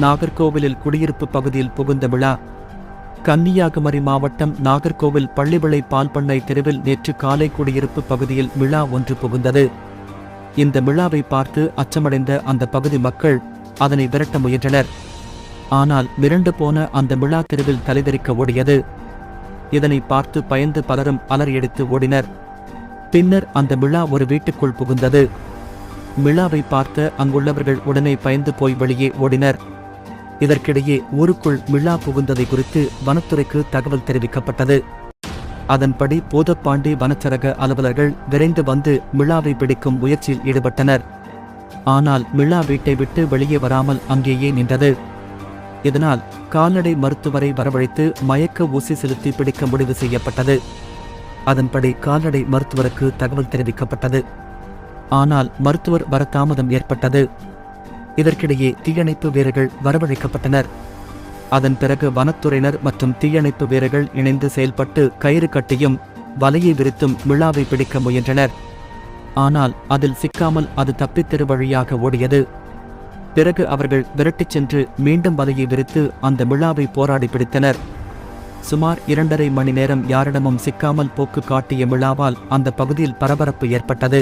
நாகர்கோவிலில் குடியிருப்பு பகுதியில் புகுந்த விழா. கன்னியாகுமரி மாவட்டம் நாகர்கோவில் பள்ளிவிளை பால் பண்ணை தெருவில் நேற்று காலை குடியிருப்பு பகுதியில் விழா ஒன்று புகுந்தது. இந்த விழாவை பார்த்து அச்சமடைந்த அந்த பகுதி மக்கள் அதனை விரட்ட முயன்றனர். ஆனால் மிரண்டு போன அந்த விழா தெருவில் தலைதெறிக்க ஓடியது. இதனை பார்த்து பயந்து பலரும் அலறியடித்து ஓடினர். பின்னர் அந்த விழா ஒரு வீட்டுக்குள் புகுந்தது. மிளாவை பார்த்த அங்குள்ளவர்கள் உடனே பயந்து போய் வெளியே ஓடினர். இதற்கிடையே ஊருக்குள் மிழா புகுந்ததை குறித்து வனத்துறைக்கு தகவல் தெரிவிக்கப்பட்டது. அதன்படி போதப்பாண்டி வனச்சரக அலுவலர்கள் விரைந்து வந்து மிழாவை பிடிக்கும் முயற்சியில் ஈடுபட்டனர். ஆனால் மிழா வீட்டை விட்டு வெளியே வராமல் அங்கேயே நின்றது. இதனால் கால்நடை மருத்துவரை வரவழைத்து மயக்க ஊசி செலுத்தி பிடிக்க முடிவு செய்யப்பட்டது. அதன்படி கால்நடை மருத்துவருக்கு தகவல் தெரிவிக்கப்பட்டது. ஆனால் மருத்துவர் வர தாமதம் ஏற்பட்டது. இதற்கிடையே தீயணைப்பு வீரர்கள் வரவழைக்கப்பட்டனர். அதன் பிறகு வனத்துறையினர் மற்றும் தீயணைப்பு வீரர்கள் இணைந்து செயல்பட்டு கயிறு கட்டியும் வலையை விரித்தும் விழாவை பிடிக்க முயன்றனர். ஆனால் அதில் சிக்காமல் அது தப்பித்தெரு வழியாக ஓடியது. பிறகு அவர்கள் விரட்டிச் சென்று மீண்டும் வலையை விரித்து அந்த விழாவை போராடி பிடித்தனர். சுமார் இரண்டரை மணி நேரம் யாரிடமும் சிக்காமல் போக்கு காட்டிய விழாவால் அந்த பகுதியில் பரபரப்பு ஏற்பட்டது.